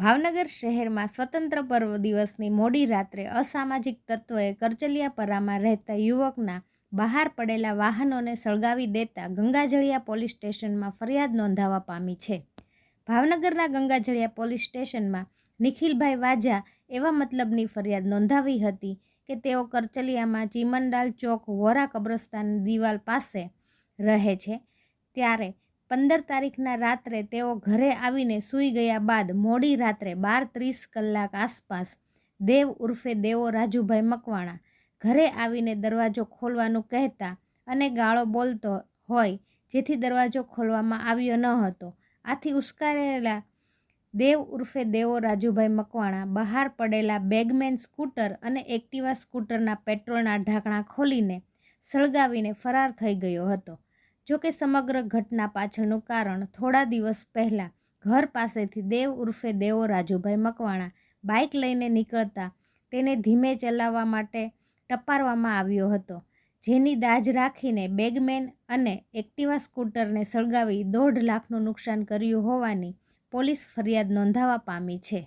ભાવનગર શહેરમાં સ્વતંત્ર પર્વ દિવસની મોડી રાત્રે અસામાજિક તત્વોએ કરચલિયાપરામાં રહેતા યુવકના બહાર પડેલા વાહનોને સળગાવી દેતા ગંગાજળિયા પોલીસ સ્ટેશનમાં ફરિયાદ નોંધાવા પામી છે. ભાવનગરના ગંગાજળિયા પોલીસ સ્ટેશનમાં નિખિલભાઈ વાજા એવા મતલબની ફરિયાદ નોંધાવી હતી કે તેઓ કરચલિયામાં ચીમનડાલ ચોક વોરા કબ્રસ્તાન દિવાલ પાસે રહે છે. ત્યારે પંદર તારીખના રાત્રે તેઓ ઘરે આવીને સૂઈ ગયા બાદ મોડી રાત્રે બાર ત્રીસ કલાક આસપાસ દેવ ઉર્ફે દેવો રાજુભાઈ મકવાણા ઘરે આવીને દરવાજો ખોલવાનું કહેતા અને ગાળો બોલતો હોય જેથી દરવાજો ખોલવામાં આવ્યો ન હતો. આથી ઉશ્કારેલા દેવ ઉર્ફે દેવો રાજુભાઈ મકવાણા બહાર પડેલા બેગમેન સ્કૂટર અને એક્ટિવા સ્કૂટરના પેટ્રોલના ઢાંકણા ખોલીને સળગાવીને ફરાર થઈ ગયો હતો. જોકે સમગ્ર ઘટના પાછળનું કારણ થોડા દિવસ પહેલાં ઘર પાસેથી દેવ ઉર્ફે દેવો રાજુભાઈ મકવાણા બાઇક લઈને નીકળતા તેને ધીમે ચલાવવા માટે ટપારવામાં આવ્યો હતો. જેની દાજ રાખીને બેગમેન અને એક્ટિવા સ્કૂટરને સળગાવી દોઢ લાખનું નુકસાન કર્યું હોવાની પોલીસ ફરિયાદ નોંધાવા પામી છે.